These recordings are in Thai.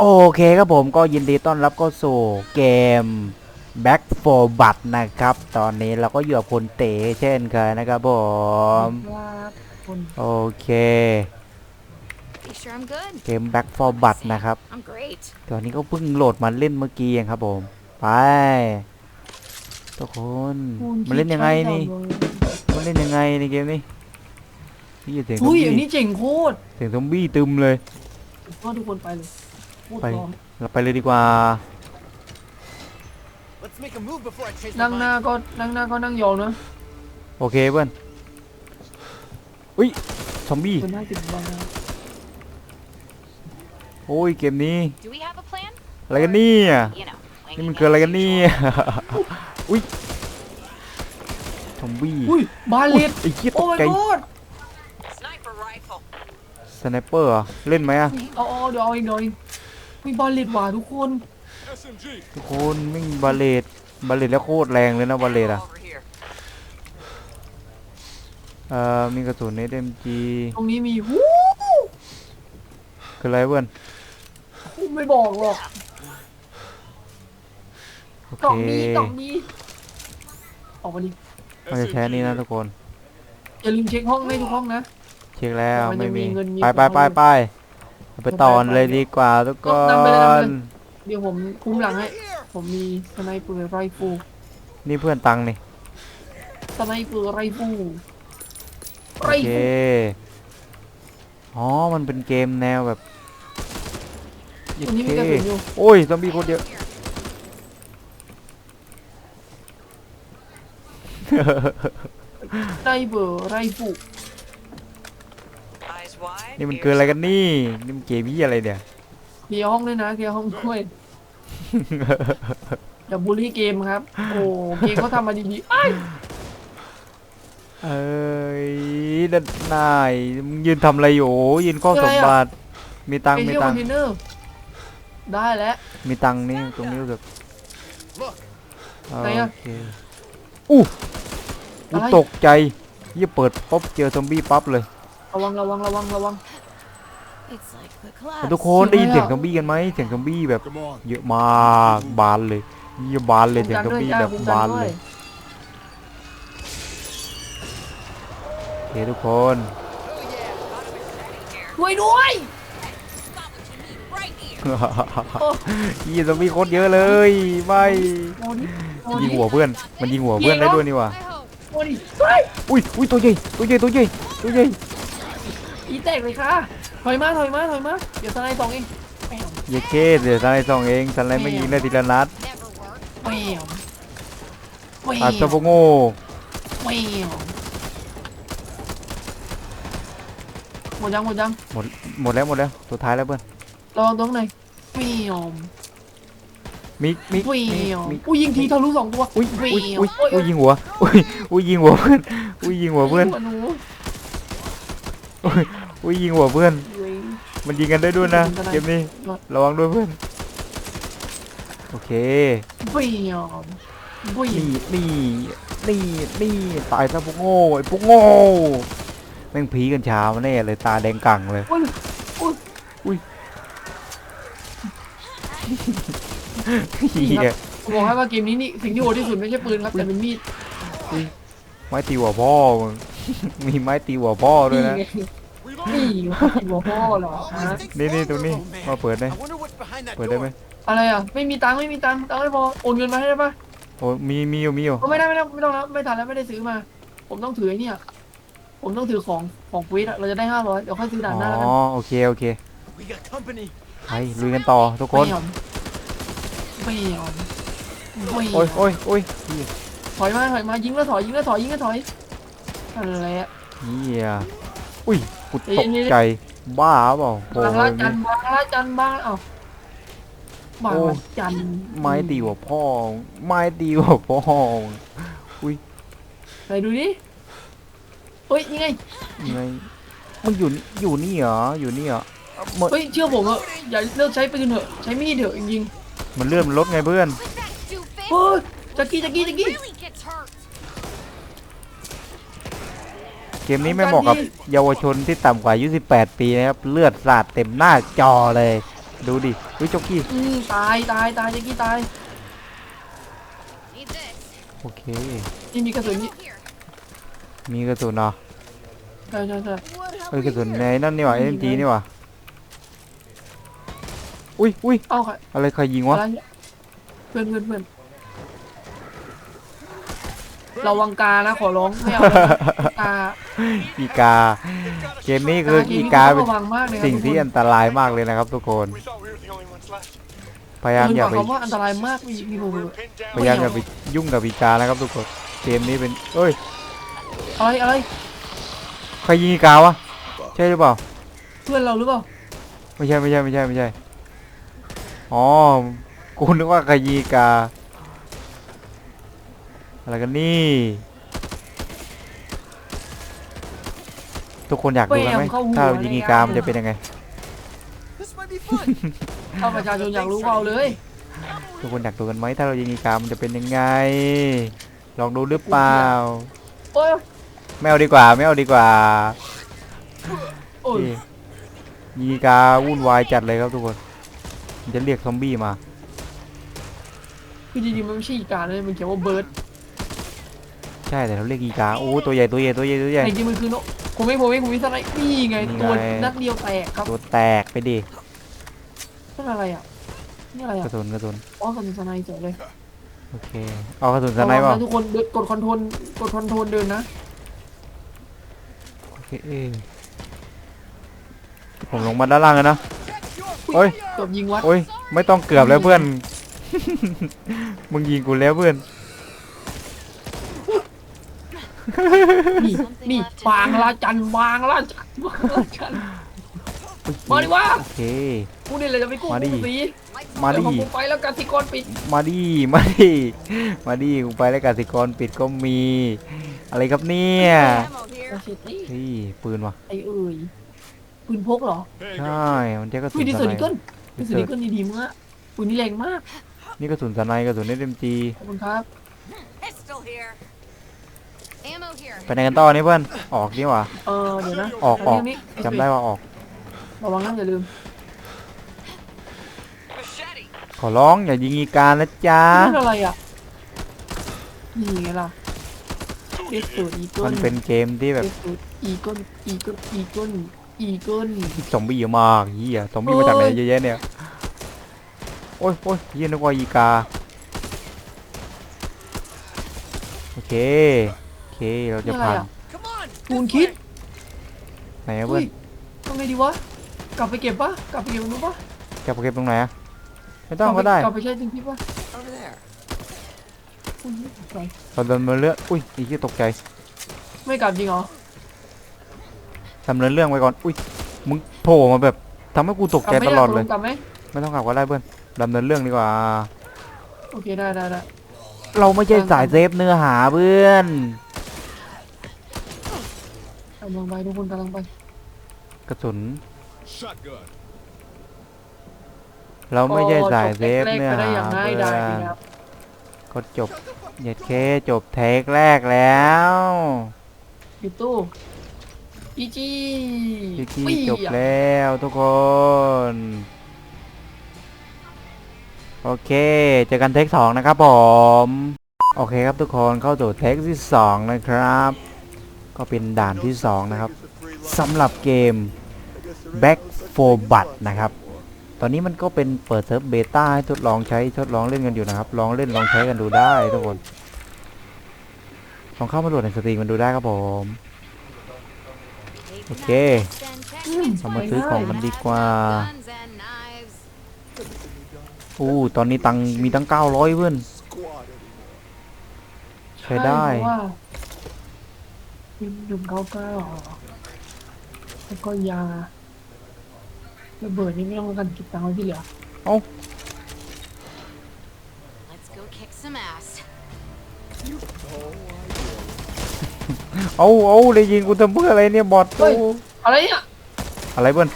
โอเคครับผมก็ยินดีต้อนรับเข้าสู่เกม Back for b u t นะครับ ตอนนี้เราก็อยู่กับคุณเต๋เช่นเคยนะครับผม ครับคุณโอเค You sure I'm good? เกม Back for b u t นะครับ I'm great. ตอนนี้ก็เพิ่งโหลดมาเล่นเมื่อกี้เองครับผม ไป ทุกคนคุณมันเล่นยังไงคิดนี่ว่าจะมันเล่นยังไงในเกมนี้นี่เสียงซออุ้มยอันบี้นี้เจ๋งโคตรเสียงซอมบี้ตึมเลยก็ทุกคนไปเลยพูด ไปพร้อมเราไปเลยดีกว่า Let's make a move before I change นั่ง my หน้า mind. ก็นั่งหน้าก็นั่งยองนะโอเคเพื่อนอุ้ยซอมบี้เป็นหน้าติดบังนะโอ้ยเกมนี้ Do we have a plan? อะไรกันเนี่ย You know, นี่มัน winging คืออะไร it กัน as เนี่ย usual. อุ้ยซอมบี้อุ้ยบาเลอุ๊ยตไอ้เหี้ยตโอ้ก my ใจ god Sniper rifle. สไนเปอร์เหรอเล่นไหมอะเอาเอาเดี๋ยวเอาอีกหน่อย มีบาเลตว่ะทุกคน ทุกคนไม่มีบาเลตบาเลตแล้วโคตรแรงเลยนะบาเลตอะ Over here. เอ่อมีกระสุนเอ็มจีตรงนี้มีฮู้คืออะไรเพื่อนไม่บอกหรอกโอกล่องเคนี้กล่องนี้ออกมาดิมันจะใช้อันนี่นะทุกคนอย่าลืมเช็คห้องให้ทุกห้องนะ เช็คแล้วมันจะไม่มีมีเงินมี ไปไปของไปไปเอา ไปต่อเลยดีกว่าทุกคนนำไปเลยนำไปเลยเดี๋ยวผมคุ้มหลังให้ ผมมีสไนเปอร์ไรฟิลนี่เพื่อนตังค์นี่ สไนเปอร์ไรฟิลโอไรเคฟิลอ๋อ มันเป็นเกมแนวแบบตัวนี้มีกระสุนอยู่โอ้ยซอมบี้โคตรเยอะสไนเปอร์ไรฟิล Eyes wide. นี่มันเกินอะไรกันนี่นี่มันเกมยี่อะไรเนี่ยเคลียร์ห้องด้วยนะเคลียร์ห้องด้วยอย่าบูลลี่เกมครับ โอ้เกมเขาทำมาดีๆไอ้ยเอ้ยนั่นนายมึงยืนทำอะไรอยู่โอ้ยืนข้อสมบัติมีตังไปค์มีเที่ยวตัคงอนค์เทนเนอร์ได้แล้วมีตังค์นี่ตรงนี้รู้สึก Look, ไหนอะโอเคอู้อะกูไรตกใจยี่เปิดป๊บเจอซอมบี้ปั๊บเลย ระวังระวังระวังระวัง It's like the แต่ club. ทุกคนได้ยินเสีเสียยงงซอะไรอะอมบี้กันไหมเสียงซอมบี้แบบ come on. เยอะมากบานเลยเยี่ยบานเลยเสียงซอมบี้แบบคุ้มบานด้วเลยโอเคทุกคนช่วยด้วย Right here. โอ้ยี่ซอมบี้โคตรเยอะเลยไม่โอ้นี่โอ้ยินี่งหัวเพื่อนมันยิงหัวเพื่อนได้ด้วยนี่หว่า I hope. โอ้นี่เฮ้ยอุ้ยอุ้ยตัวใหญ่ตัวใหญ่ตัวใหญ่ตัวใหญ่ อีแตกเลยค่ะ ถอยมาถอยมาถอยมา เดี๋ยวสไนด์สองเองแปมเยเคเดี๋ยวสไลด์สองเองสไลด์ไม่ยิงได้ทีละนัด Never work. แปมแปอาซามโบโง่แปมหมดยังหมดยังหมดหมดแล้วหมดแล้วตัวท้ายแล้วเพื่อนรอตรงไหนแปมมิกมิกแปมิกมมิกอุ้ยยิงทีทะลุสองตัวอุ้ยแปอุ้ยมอุ้ยอุ้ยยิงหัวอุ้ยอุ้ยยิงหัวเพื่อนอุ้ยยิงหัวเพื่อนหนูอุ้ย อุ้ยยิงหัวเพื่อนเว้ยมันยิงกันได้ด้วยนะยิงกันได้เกมนี้ ระวังด้วยเพื่อน โอเคแปมแปนี่มนี่นี่นี่ตายซะพวกโง่ไอ้พวกโง่แม่งผีกันเช้ามาแน่เลยตาแดงกั่งเลย อุ้ยเหี้ยผมบอกให้ว่าเกมนี้นี่สิ่งที่โหดที่สุดไม่ใช่ปืนครับแต่เป็นมีดไม้ตีหัวพ่อมึงมีไม้ตีหัวพ่อด้วยนะ นี่หัวพ่อเหรอฮะนี่นี่ตรงนี้มาเปิดได้เปิดได้ไหมอะไรอะไม่มีตังค์ไม่มีตังค์ตังค์ไม่พอโอนเงินมาให้ได้ปะโอ้มีมีอยู่มีอยู่ไม่ได้ไม่ได้ไม่ต้องแล้วไม่ทันแล้วไม่ได้ซื้อมา ผมต้องถือไอ้เนี่ย ผมต้องถือของของฟรีดอะเราจะได้ห้าร้อยเดี๋ยวค่อยซื้อด่านหน้าแล้วอ๋กัอนโอเคโอเคไปลุยกันต่อทุกคนไม่ยอมไม่ยอมไม่ยโอ้ยมโอ้ยโอ้ยถอยมาถอยมายิงแล้วถอยยิงแล้วถอยยิงแล้วถอยอะไรอะเฮียอุ้ย กูเอ้ยตกนี่ใจบ้าเปล่าโอ้บางโหละจันบางละจันบางเอ้าบางโอ้ละจันไม้ตีหัวพ่อไม้ตีหัวพ่อไหนดูดิเฮ้ยยังไงยังไงมึงอยู่นี่อยู่นี่เหรออยู่นี่เหรอมันเฮ้ยเชื่อผมเถอะอย่าเลิกใช้ปืนเถอะใช้มีดเถอะจริงมันเลื่อนมันลดไงเพื่อน With that stupid. ๆเฮ้ยจักกี้จักกี้จักกี้ เกมนี้ไม่เหมาะกับเยาวชนที่ต่ำกว่าอายุ18 ปีนะครับ เลือดสาดเต็มหน้าจอเลย ดูดิวิจ็อกกี้อืมตายตายตายเจ๊กี้ตาย Need this. โอเค นี่มีกระสุนนี่ Ammo here. มีกระสุนเนาะใช่ใช่ใช่ What เอ้ยกระสุนในนั่นนี่หว่าเอ็มจีนี่หว่าอุ้ยอุ้ยเอ้าใครอะไรใครยิงวะอะไรเนี่ยเพื่อนเพื่อนเพื่อน ระวังกานะขอร้องไม่เอาเลยนะกาอีกา เกมนี้คืออีกาต้เป็อนงระวังมากเลยครับสิ่งที่ทุกคนอันตรายมากเลยนะครับ ทุกคน We thought we were the only ones left. พยายามอย่าไปเออบอกคำว่าอันตรายมากมีมีโอ้โห We were pinned down. พยายามอย่าไปยุ่งกับอีกานะครับทุกคน เกมนี้เป็นเอ้ยอะไรอะไรใครยิงอีกาวะใช่หรือเปล่า เพื่อนเราหรือเปล่า ไม่ใช่ไม่ใช่ไม่ใช่ไม่ใช่ อ๋อ กูนึกว่าใครยิงอีกา อะไรกันนี่ ทุกคนอยากดูกันไหมถ้าเรายิงอีกามันจะเป็นยังไง This might be fun. ถ้าประชาชนอยากรู้ก็เอาเลย ทุกคนอยากดูกันไหมถ้าเรายิงอีกามันจะเป็นยังไง ลองดูหรือเปล่าโอ้ยไม่เอาดีกว่าไม่เอาดีกว่าโอ้ยนี่ยิงอีกาวุ่นวายจัดเลยครับทุกคนมันจะเรียกซอมบี้มาคือจริงๆมันไม่ใช่อีกาเลยมันเขียนว่าเบิร์ด ใช่แต่เราเรียกอีกาโอ้ตัวใหญ่ตัวใหญ่ตัวใหญ่ตัวใหญ่ แต่จริงๆมันคือนกผมไม่ผมไม่ผมไม่สไลด์นี่ไงนี่ไง ตัวนัดเดียวแตกครับตัวแตกไปดินั่นอะไรอะนี่อะไรกอะระสุนกระสุนอ๋อกระสุนสไนเฉยเลยโอเคเอากระสุนสไนเประล่าวังนะทุกคนเดินกดคอนโทรลกดคอนโทรลเดินนะโอเคผมลงมาด้านล่างกันนะโอ้ยเกือบยิงวัดโอ้ยไม่ต้องเกือบแล้วเพื่อน มึงยิงกูแล้วเพื่อน นี่นี่บางละจันบางละจันบางละจันมาดิวะโอเคกูนี่เลยจะไปกู้มาดิกู้สีมาเดี๋ดิยวพอกูไปแล้วกันสิกรปิด มาดิมาดิมาดิกูไปแล้วกสิกรปิดก็มี อะไรครับเนี่ย Ammo here. โอ้ชิตนี่เฮ้ยปืนวะไอเอ่ยปืนพกเหรอ There you ใช go. ่มันจะกระสุอุ้ยนดีสเซอร์ไนนิเกิลดีเซอร์นิเกิลนี่ดีมากปืนนี่แรงมาก นี่กระสุนสไนกระสุนเอ็มจีขอบคุณครับ Pistol here. Ammo here. ไปไหนกันต่อนี่เพื่อน ออกนี่หวะเออเดี๋ยวนะออกออกนนี้นนี้จำได้ว่าออก ระวังนะอย่าลืม Machete. ขอร้องอย่ายิงอีกานะจ๊ะนั่นอะไรอะนี่ไงล่ะเอสตูดอีเกิลมันเป็นเกมที่แบบเอสตูดอีเกิลอีเกิลอีเกิลอีเกิลซอมบี้เยอะมากเฮียซอมบี้มาจากไหนโอ้ยเยอะแยะเนี่ยโอ้ยโอ้ยเฮียนึกว่าอีกาโอเคโอ เคเราจะผ่าน Come on. คูณคิดไหนอะเพื่ออุ้นยทำไงดีวะ กลับไปเก็บปะกลับไปเก็บมันดูปะจะไปเก็บตรงไหนอะไม่ต้องก็ได้กลับไปใช้จริงพี่ปะ Over there. อุ้ยไม่ตกใจเราเดินมาเรื่อยอุ้ยอีกที่ตกใจไม่กลับจริงเหรอดำเนินเรื่องไว้ก่อนอุ้ยมึงโผล่มาแบบทำให้กูตกกลับใจไหมตลอดเลย กลับไหมไม่ต้องกลับก็ได้เพื่อนดำเนินเรื่องดีกว่า โอเคได้ได้ได้เราไม่ใช่สายเซฟเนื้อหาเพื่อนกำลังไปทุกคนกำลังไปกระสุน Shotgun. เราไม่ใช่สายเซฟโอ้จบเนื้อแรกๆไปได้หาอย่างง่ายเพื่ดายอดีนนะครับก็จบเหยียดเคจบเทคแรกแล้วปิดตู้อีจีพี่กี้ปี้จบแล้วทุกคน โอเค เจอกันเทคสองนะครับผม โอเคครับทุกคนเข้าสู่เทคที่สองนะครับ ก็เป็นด่านที่สองนะครับสำหรับเกม Back for Blood นะครับ ตอนนี้มันก็เป็นเปิดเซิร์ฟเบต้าให้ทดลองใช้ทดลองเล่นกันอยู่นะครับ ลองเล่นลองใช้กันดูได้ทุกคน ลองเข้ามาโหลดในสตรีมกันดูได้ครับผม Take Okay. knives and check เรามาซื้อของกันดีกว่าอู้ตอนนี้ตังมีตั้ง900เพื่อน ใช้ได้ ยืมยืมเขาเก้าแล้วก็ยาระเบิดนี่ไม่ต้องกันกิบตังค์ไว้ที่เหลือ Let's go kick some ass. เอาเอาเลยยิงกูทำเพื่ออะไรเนี่ยบอทเฮ้ย อะไรเนี่ยอะไรเพื่อน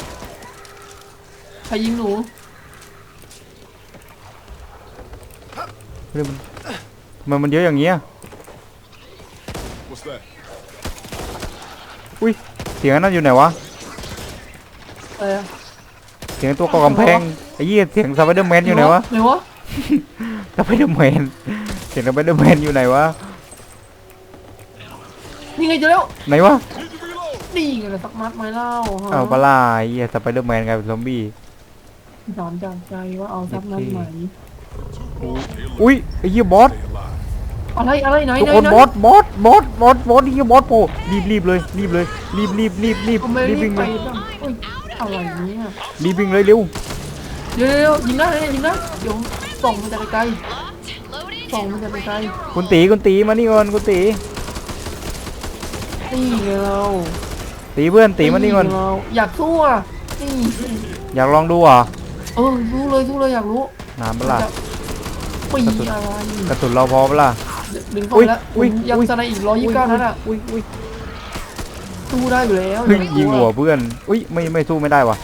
ใครยิงหนูเฮ้ยมันทำไมมันเยอะอย่างเงี้ย สียงอันนั้นอยู่ไหนวะอะไรอะสียงตัวก่อกำแพงไอ้ยี่เสียงสไปเดอร์แมนอยู่ไหนวะไหนวะสไปเดอร์แมนเสียงสไปเดอร์แมนอยู่ไหนวะ นี่ไงเจอแล้ว ไหนวะ นี่ไงล่ะสักมัดไม้เล่าฮะอ้าวปลาร้าไอ้ยี่สไปเดอร์แมนกลายเป็นซอมบี้ถามจากใจว่าเอาสักมัดไหมอุ้ยไอ้ยี่บอส อะไรอะไรไหนทุกไหนคนไหน บอสบอสบอสบอสบอสไอ้ยี่บอสโผล่รีบรีบเลยรีบเลยรีบรีบรีบรีบทำไมรีรีบบวิ่งไปเลยบ้างเอ้ยอะไรเนี่ยรีบวิ่งเลยเร็วเดี๋ยวเดี๋ยวยิงนะยิงนะเดี๋ยวส่องมันจะไปไกล Loaded ส่องมันจะไปไกลคุณตีคุณตีมานี่ก่อนคุณตีนี่ไงเราตีเพื่อนตีมานี่ก่อนเราอยากสู้อะนี่อยากลองดูเหรอเออสู้เลยสู้เลยอยากรู้น้ำปะล่ะปีอะไรกระสุนเราพอปะล่ะ ดึงเข้าอุ๊ไปยแล้วอุ๊ยยังอุ๊ย สไนอีกร้อยยี่สิบเก้านัดอะอุ้ยอุ้ยสู้ได้อยู่แล้วเฮ้ยอายิงกลัหัวเพื่อนอุ้ยไม่ไม่สู้ไม่ได้วะ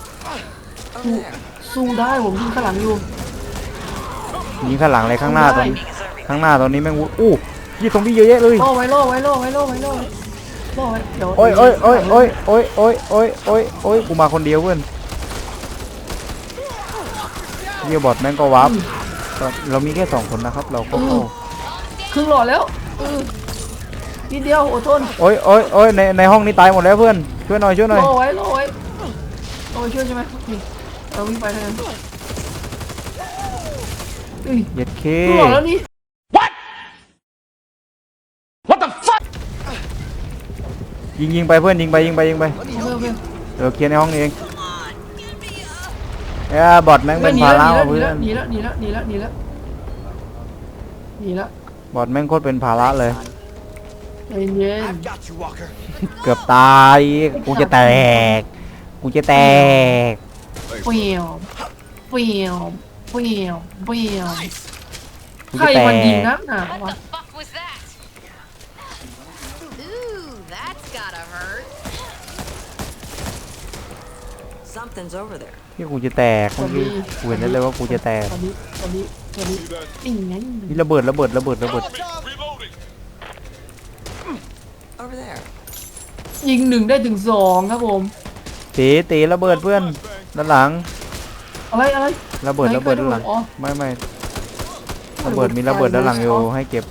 Over there. สู้ได้ผมยิงข้างหลังอยู่ยิงข้างหลังเลยข้างหน้าตอนนี้ข้างหน้าตอนนี้แม่งวุ้อู้ยี่ตรงนี้เยอะแยะเลยล่อไว้ล่อไว้ล่อไว้ล่อไว้ล่อไว้ล่อไว้เดี๋ยวโอ้ยโอ้ยโอ้ยโอ้ยโอ้ยโอ้ยโอ้ยโอ้ยโอ้ยกูมาคนเดียวเพื่อนเยี่ยบอดแม่งก็วับเรามีแค่สองคนนะครับ เราก็เข้า ครึ่งหลอดแล้วเออนิดเดียวอดทนโอ้ยโอ้ยโอ้ยในในห้องนี้ตายหมดแล้วเพื่อนช่วยหน่อยช่วยหน่อยล่อไว้ล่อไว้ล่อไว้ช่วยใช่ไหมนี่เราวิ่งไปทางนั้นเฮ้ยเย็ดเคครึ่งหลอดแล้วนี่ยิงยิงไปเพื่อนยิงไปยิงไปยิงไปโอเคโอเคเดี๋ยวเคลียร์ในห้องนี้เองเอ้ยบอดแม่งเป็นหนีภาแล้วระหนีว่ะแล้วเพื่อนหนีแล้วหนีแล้วหนีแล้วหนีแล้วหนีแล้ว บอดแม่งโคตรเป็นภาระเลย ใจเย็น I've got you, Walker. เกือบตายกูจะแตกกูจะแตกเปรี้ยวเปรี้ยวเปรี้ยวเปรี้ยวกูใครจะแตมันยิงกนักหนาวะ What the fuck was that? Ooh, that's gotta hurt. Something's over there. ที่กูจะแตกเมื่อกี้กูเห็นได้เลยว่ากูจะแตก ตอนนี้ตอนนี้ ตอนนี้ See that? นี่ไงนี่ระเบิดระเบิดระเบิดระเบิด Reloading. Over there. ยิงหนึ่งได้ถึงสองครับผมตีตีระเบิดเพื่อนด้านหลังอะไรอะไรระเบิดไหนระเบิดใคด้านหลังอ๋อไม่ไม่ระเบิดมีระเบิดด้านหลังอยู่ให้เก็บ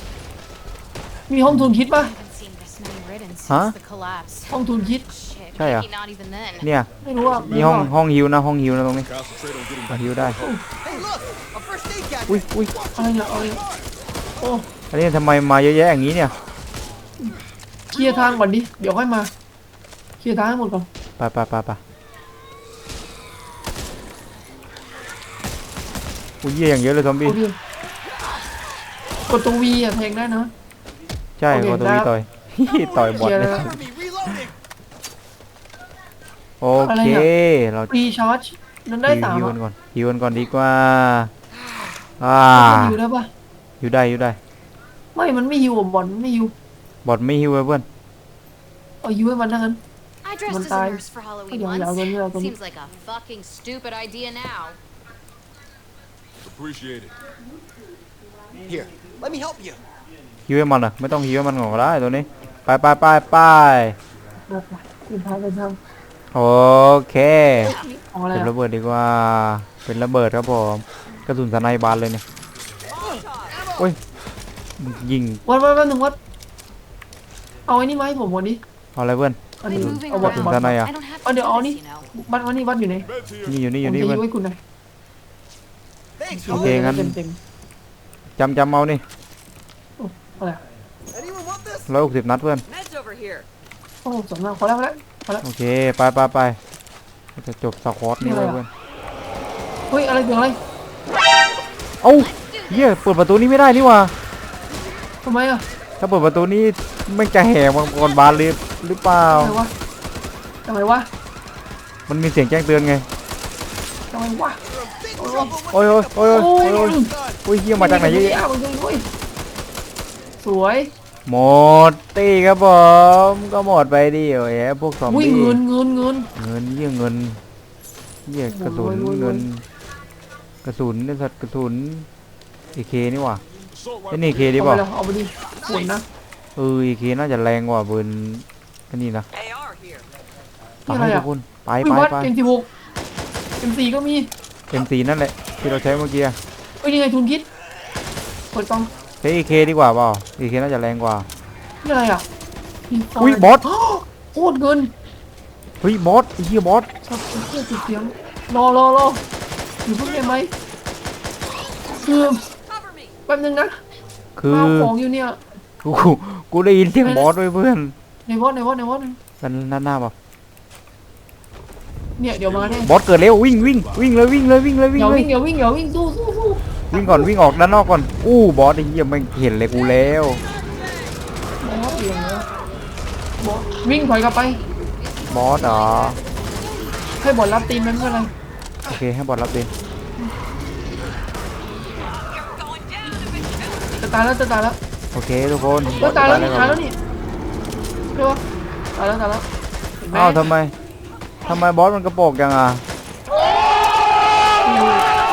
มีห้องทุนคิดปะ haven't seen this many ridden since Huh? the collapse. ห้องทุนคิด Shit, Chai à? maybe not even then. เนี่ยไม่รู้ว่ามีห้องห้องฮิวนะห้องฮิวนะตรงนี้ Concentrate on getting มาฮิวได้ Hey, look! A first aid gadget! อุ้ยอุ้ยอะไรเนี่ยอะไรเนี่ยโอ้อันนี้ทำไมมาเยอะแยะอย่างนี้เนี่ยเคลียร์ทางก่อนดิเดี๋ยวค่อยมาเคลียร์ทางให้หมดก่อนไปไปไปไปอุ้ยเยี่ยอย่างเยอะเลยซอมบี้โอเคกดตัววีอะแทงได้นะ ใช่โอเคขอตัวนี้ได้ต่อย ต่อยบอดเคลียร์เลยแล้ว Cover me, reloading. โอเค เรารีชาร์จนั้นได้ฮิวสามฮิวอะ กันก่อนฮิวกันก่อนดีกว่า อ่าอยู่ได้ปะฮิวได้ฮิวได้ ไม่ มันไม่ฮิวอะบอลมันไม่ฮิวบอดไม่ฮิวเลยเพื่อน เอาฮิวให้มันทั้งนั้น I dressed One as a time. nurse for Halloween Yeah, yeah, once. yeah, yeah, yeah. Seems like a fucking stupid idea now. Appreciate it. Here, let me help you. ฮิวให้มันอะไม่ต้องฮิวให้มันก่อนก็ได้ตัวนี้ ไปไปไปไปบอกไปเป็นทางเป็นทางโอเคของอะไรเก็บอะระเบิดดีกว่า เป็นระเบิดครับผม กระสุนสไนบานเลยเนี่ยโอ้ยมึงยิงวัดวัดวัดหนึ่งวัดเอาไอ้นี่มาให้ผมวันนี้เอาอะไรเพื่อน อัน I'm นี้ moving เอาบอล around. บอลทำไมอะ I don't have Oh, to the do Oni? this, you know. บัตรวันนี้วัดอยู่ไหน Meds here. นี่อยู่นี่อผมยู่นี่จะเพื่อนยิงให้คุณหน่อย Thanks, โอเค Hulk. งั้นเต็มเต็มจำจำเอานี่ๆอะไรอะ Anyone want this? ร้อยหกสิบนัดเพื่อน Meds over here. โอ้สองนัดพอแล้วพอแล้วพอแล้ว โอเค ไปไปไปจะจบสควอตนี่นี่เลอะไรยอะเพื่อน เฮ้ยอะไรเสียงอะไร เอ้าเฮียเปิดประตูนี้ไม่ได้นี่หว่าทำไมอะถ้าเปิดประตูนี้ไม่งจะแหกมังกรบานเลยหรือเปล่าทำไมวะทำไมวะมันมีเสียงแจ้งเตือนไงทำไมวะ Big trouble. โอ้ยโอ้ยโอ้ยโอ้โอ้ยยโอ้ยโอ้ยเฮียมาจากไหนเยอะแยะามันเฮ้ยสวยหมดตีครับผมก็หมดไปดิโอ้ยพวกซอมอุ้ยบี้เงินเงินเงินเงินเยี่ยเงินเยี่ยกระสุนโอ้ยโอ้ยโอ้ยเงิน กระสุนเนี่ยสัตว์กระสุนเอเคนี่หว่า Assault ไอ้ rifle. นี่เคดีเอาเปไปล่าเลยเอาไปดิขวนนะเออเอเคน่าจะแรงกว่าปืนอันนี้นะ AR here. ไปนี่อะไรทุอะกคนไปอุ้ยไปวัดไปเอ็มสิบหกเอ็มซีก็มี M4 นั่นแหละที่เราใช้เมื่อกี้อะเอ้ยยังไงทุนคิดเปิดกล่องใช้ AK ดีกว่าเปล่า AK น่าจะแรงกว่านี่อะไรอะมีไฟอุ๊ยบอสโคตรเงินเฮ้ยบอสไอ้เหี้ยบอสชอบเพื่อเสียงรอรอรอ อยู่เพิ่งได้ไหมคือแป๊บนึงนะคือข้าวของอยู่เนี่ยกูกูได้ยินเสียงบอสด้วยเพื่อนในวอดในวอดในวอดด้านด้านหน้าเปล่าเนี่ยเดี๋ยวมาแน่บอสเกิดเร็ววิ่งวิ่งวิ่งเลยวิ่งเลยวิ่งเลยวิ่งเดี๋ยวเลยวิ่งเดี๋ยววิ่งเดี๋ยววิ่งสู้สู้สู้วิ่งก่อนวิ่งออกด้านนอกก่อนอู้บอสไอ้เหี้ยไม่เห็นเลยกูแล้วบอสเดี๋ยวนะบอสวิ่งถอยกลับไปบอสเหรอให้บอลรับตีนมันเมื่อไร โอเคให้บอสรับดิจะตายแล้วจะตายแล้วโอเคทุกคนก็ตายแล้วบนี่อสตายก่แล้อนวนี่ใช่ปะตายแล้วตายแล้วเห็นไหมอ้าวทำไมทำไมบอสมันกระโปรงจังอะ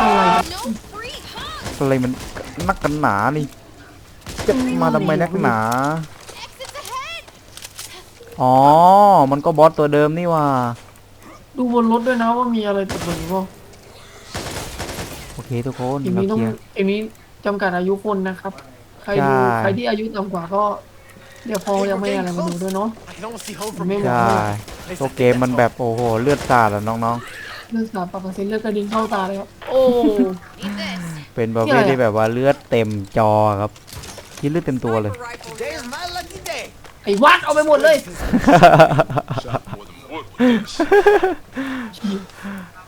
อะไร No free hugs. อะไรมันนักกันหนานี่จะมาทำไมนักหนา Exits ahead. อ๋อ มันก็บอสตัวเดิมนี่ว่า ดูบนรถด้วยนะว่ามีอะไรตกหล่นอยู่เปล่าโอเคทุกคนเอ็มเรานี้ต้องเคลียร์ เอ็มนี้จำกัดอายุคนนะครับ ใครดูใช่ ใครที่อายุต่ำกว่าก็ เดี๋ยวพอยังไม่อะไรมาดูด้วยเนาะ I can almost see home มัน from ไม่ here. บอกใช่ว่าตัวเกมมันแบบโอ้โหเลือดสาดอะน้องเลือดสาดปากกระเซ็นเลือดกระดิ่งเข้าตาเลยครับ โอ้ Need this. ๆ เป็นประเภทที่แบบว่าเลือดเต็มจอครับที่เลือดเต็มตัวเลย Sniper rifle Today is my lucky day. ไอ้วัดเอาไปหมดเลย Shot more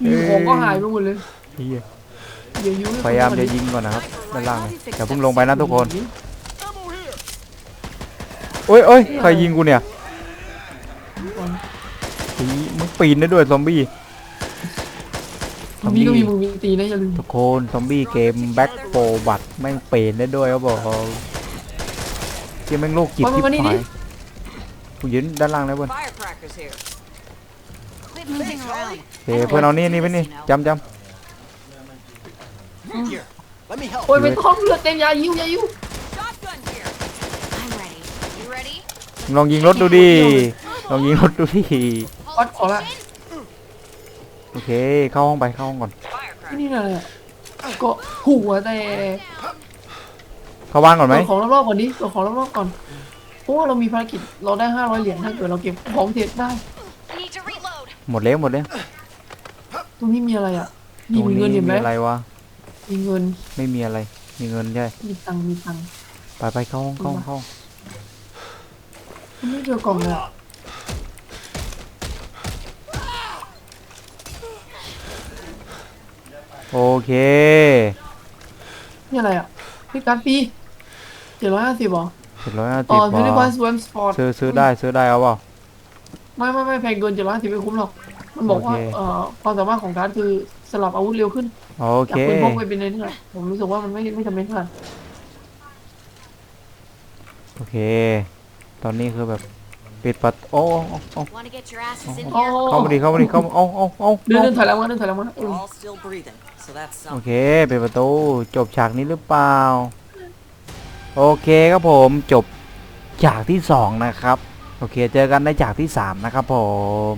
มีของก็หายไปหมดเลยเหี้ยเดี๋ยวยูให้พยายามคนจะดูยิงก่อนนะครับด้านล่างเลยอย่าเพิ่งลงไปนะทุกคน Ammo here. โอ้ยโอ้ยใครยิงกูเนี่ยอีมึงปีนได้ด้วยซอมบี้ซอมบี้มีก็มีมึงมีตีนะอย่าลืมทุกคนซอมบี้เกมแบ็คโปรบัตแม่งเปลี่ยนได้ด้วยเขาบอกเกมแม่งโลกจิตที่หายกูยืนด้านล่างแล้วเพื่อน Firecrackers here. Quit moving around. โอเคเพื่อนเอานี่นี่ไปนี่จำจ Here, let me help. โอ้ยไม่ต้องเลือดเต็มยายิวยายิว Shotgun here. I'm ready. You ready? ำลองยิงรถดูดิลองยิงรถดูดิวัดขอละโอเคเข้าห้องไปเข้าห้องก่อน Firecracker. นี่อะไรอะก็หัวแต่เข้าบ้านก่อนไหมตรวจของรอบๆก่อนดิตรวจของรอบๆก่อนเพราะว่าเรามีภารกิจเราได้ห้าร้อยเหรียญถ้าเกิดเราเก็บของเสร็จได้ Need to reload. หมดแล้วหมดแล้วตรงนี้มีอะไรอะตนี่รงมีนี้เงินเห็นไหมมีอะไรวะมีเงินไม่มีอะไร มีเงินใช่มีตังค์มีตังค์ไปไปเข้าห้องเข้าห้องเข้าห้องไม่เจอกล่องเลยอะโอเค นี่อะไรอะพี่การ์ดฟรีเจ็ดร้อยห้าสิบหรอเจ็ดร้อยห้าสิอ๋บอายูนิคอร์ทนสวมสปอร์ตซื้อซื้อได้ซื้อได้เอาเปล่า ไม่ไม่ไม่แพงเกินเจ็ดร้อยห้าสิบไม่คุ้มหรอก มันบอกว่า โอเค เอ่อความสามารถของการ์ดคือสลับอาวุธเร็วขึ้น โอจาเคกปืนพกไปเป็นในนี่แหละผมรู้สึกว่ามันไม่ไม่จำเป็นเท่าไหร่โอเค ตอนนี้คือแบบปิดประตูโอ้โอ้โอ้ Want to get your asses in อ๋อ here? เข้ามาดิเข้ามาดิเข้ามาเอาเอาเอาเดินเอาเดินถอยหลังมาเดินถอยหลังมาเออ All still breathing, so that's โอ something. เคปิดประตูจบฉากนี้หรือเปล่า โอเคครับผมจบฉากที่สองนะครับ โอเค เจอกันในฉากที่สามนะครับผม